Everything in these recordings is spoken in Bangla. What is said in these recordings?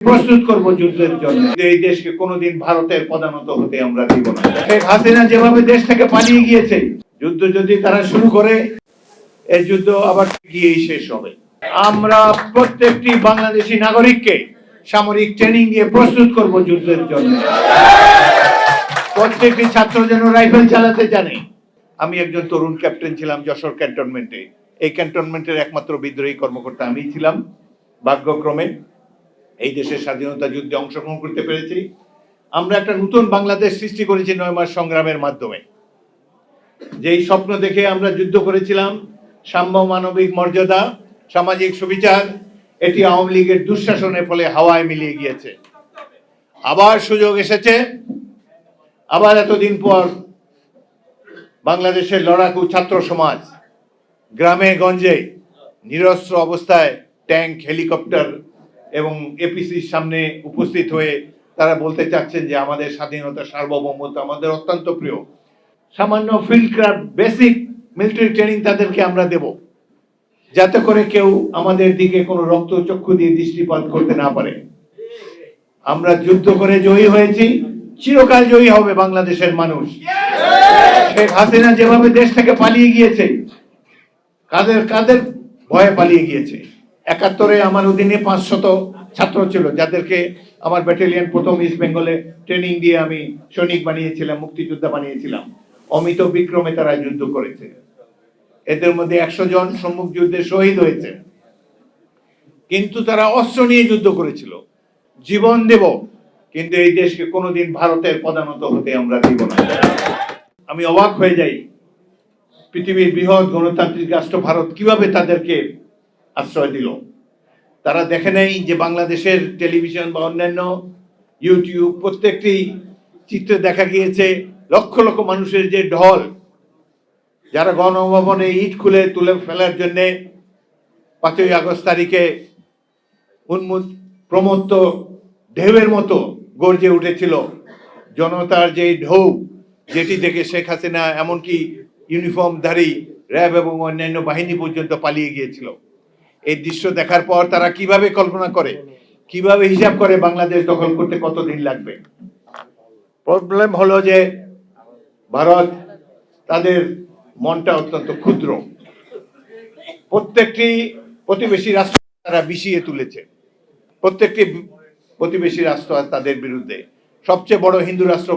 প্রস্তুত করব যুদ্ধের জন্য। এই দেশকে কোনোদিন ভারতের প্রধানত হতে আমরা দিব না। শেখ হাসিনা যেভাবে দেশ থেকে পালিয়ে গিয়েছে, যুদ্ধ যদি তারা শুরু করে এই যুদ্ধ আবার গিয়েই শেষ হবে। আমরা প্রত্যেকটি বাংলাদেশি নাগরিককে সামরিক ট্রেনিং দিয়ে প্রস্তুত করব যুদ্ধের জন্য। প্রত্যেকটি ছাত্র যেন রাইফেল চালাতে জানে। আমি একজন তরুণ ক্যাপ্টেন ছিলাম যশোর ক্যান্টনমেন্টে। এই ক্যান্টনমেন্টের একমাত্র বিদ্রোহী কর্মকর্তা আমি ছিলাম। ভাগ্যক্রমে এই দেশের স্বাধীনতা যুদ্ধে অংশগ্রহণ করতে পেরেছি। আমরা একটা নতুন বাংলাদেশ সৃষ্টি করেছি নয় মাস সংগ্রামের মাধ্যমে। যেই স্বপ্ন দেখে আমরা যুদ্ধ করেছিলাম, সাম্য মানবিক মর্যাদা, সামাজিক সুবিচার, এটি আওয়ামী লীগের দুঃশাসনের ফলে হাওয়ায় মিলিয়ে গিয়েছে। আবার সুযোগ এসেছে। আবার এতদিন পর বাংলাদেশের লড়াকু ছাত্র সমাজ গ্রামে গঞ্জে নিরস্ত্র অবস্থায় ট্যাঙ্ক, হেলিকপ্টার এবং এপিসির সামনে উপস্থিত হয়ে তারা বলতে চাচ্ছেন যে আমাদের স্বাধীনতা সার্বভৌমত্ব আমাদের অত্যন্ত প্রিয়। সামান্য field craft, basic military training তাদেরকে আমরা দেব। যাতে করে কেউ আমাদের দিকে কোনো রক্ত চক্ষু দিয়ে দৃষ্টিপাত করতে না পারে। আমরা যুদ্ধ করে জয়ী হয়েছি, চিরকাল জয়ী হবে বাংলাদেশের মানুষ। শেখ হাসিনা যেভাবে দেশ থেকে পালিয়ে গিয়েছে, কাদের কাদের ভয়ে পালিয়ে গিয়েছে? একাত্তরে আমার অধীনে পাঁচশত ছাত্র ছিল, যাদেরকে আমার ব্যাটালিয়ন প্রথম ইস্ট বেঙ্গলে ট্রেনিং দিয়ে আমি সৈনিক বানিয়েছিলাম, মুক্তিযোদ্ধা বানিয়েছিলাম। অমিত বিক্রমে তারা যুদ্ধ করেছে। এদের মধ্যে একশো জন সম্মুখ যুদ্ধে শহীদ হয়েছে। কিন্তু তারা অস্ত্র নিয়ে যুদ্ধ করেছিল। জীবন দেব, কিন্তু এই দেশকে কোনোদিন ভারতের প্রধানত হতে আমরা দিব না। আমি অবাক হয়ে যাই। পৃথিবীর বৃহৎ গণতান্ত্রিক রাষ্ট্র ভারত কীভাবে তাদেরকে আশ্রয় দিল। তারা দেখে নেই যে বাংলাদেশের টেলিভিশন বা অন্যান্য ইউটিউব প্রত্যেকটি চিত্রে দেখা গিয়েছে লক্ষ লক্ষ মানুষের যে ঢল, যারা গণভবনে ইট খুলে তুলে ফেলার জন্যে পাঁচই আগস্ট তারিখে উন্মুত প্রমত্ত ঢেউয়ের মতো গর্জে উঠেছিল। জনতার যে ঢৌ যেটি দেখে শেখ হাসিনা এমনকি ইউনিফর্মধারী, র্যাব এবং অন্যান্য বাহিনী পর্যন্ত পালিয়ে গিয়েছিল। এই দৃশ্য দেখার পর তারা কীভাবে কল্পনা করে, কীভাবে হিসাব করে বাংলাদেশ দখল করতে কতদিন লাগবে? প্রবলেম হলো যে ভারত তাদের মনটা অত্যন্ত ক্ষুদ্র। প্রত্যেকটি প্রতিবেশী রাষ্ট্র তারা বিষিয়ে তুলেছে। প্রত্যেকটি প্রতিবেশী রাষ্ট্র তাদের বিরুদ্ধে। সবচেয়ে বড় হিন্দু রাষ্ট্র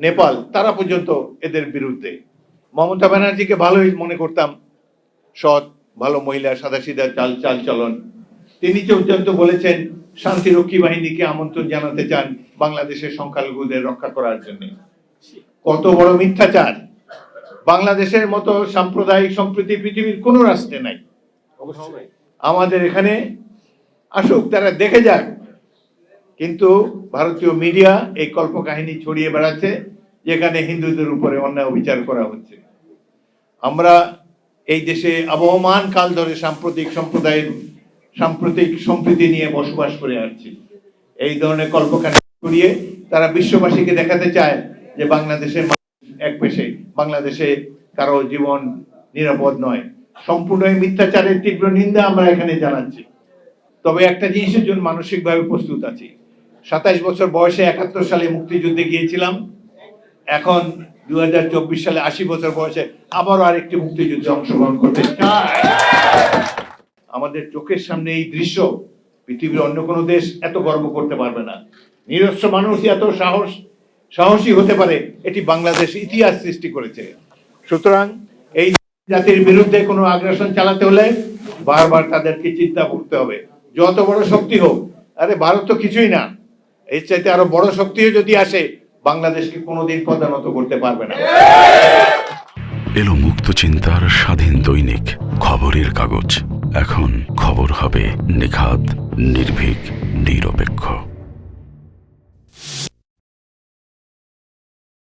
নেপাল, তারা পর্যন্ত এদের বিরুদ্ধে। মমতা ব্যানার্জিকে ভালোই মনে করতাম, সৎ। ভালো মহিলা, সাদাসিধা, চাল চাল চলন তিনি পর্যন্ত বলেছেন, শান্তিরক্ষী বাহিনীকে আমন্ত্রণ জানাতে চান বাংলাদেশের সংখ্যালঘুদের রক্ষা করার জন্য। কত বড় মিথ্যাচার! বাংলাদেশের মতো সাম্প্রদায়িক সম্প্রীতি পৃথিবীর কোনো রাষ্ট্রে নাই। আমাদের এখানে আসুক, তারা দেখে যাক। কিন্তু ভারতীয় মিডিয়া এই কল্পকাহিনী ছড়িয়ে বেড়াচ্ছে, যেখানে হিন্দুদের উপরে অন্যায় বিচার করা হচ্ছে। আমরা এই দেশে আবহমান কাল ধরে সাম্প্রতিক সম্প্রদায়ের সাম্প্রতিক সম্প্রীতি নিয়ে বসবাস করে আসছি। এই ধরনের কল্পকাহিনী ছড়িয়ে তারা বিশ্ববাসীকে দেখাতে চায় যে বাংলাদেশের এক পেশে, বাংলাদেশে কারও জীবন নিরাপদ নয়। সম্পূর্ণ মিথ্যাচারের তীব্র নিন্দা আমরা এখানে জানাচ্ছি। তবে একটা জিনিসের জন্য মানসিকভাবে প্রস্তুত আছি। সাতাইশ বছর বয়সে একাত্তর সালে মুক্তিযুদ্ধে গিয়েছিলাম। এখন দু হাজার চব্বিশ সালে আশি বছর বয়সে আবারও আরেকটি মুক্তিযুদ্ধে অংশগ্রহণ করতে চাই আমাদের চোখের সামনে এই দৃশ্য পৃথিবীর অন্য কোনো দেশ এত গর্ব করতে পারবে না। নিরস্ত্র মানুষ এত সাহস, সাহসী হতে পারে, এটি বাংলাদেশ ইতিহাস সৃষ্টি করেছে। সুতরাং এই জাতির বিরুদ্ধে কোনো আগ্রাসন চালাতে হলে বারবার তাদেরকে চিন্তা করতে হবে। যত বড় শক্তি হোক, আরে ভারত তো কিছুই না। এর চাইতে আরও বড় শক্তিও যদি আসে বাংলাদেশকে কোনোদিন পদানত করতে পারবে না? এলো মুক্ত চিন্তার স্বাধীন দৈনিক খবরের কাগজ। এখন খবর হবে নিখাত, নির্ভীক, নিরপেক্ষ।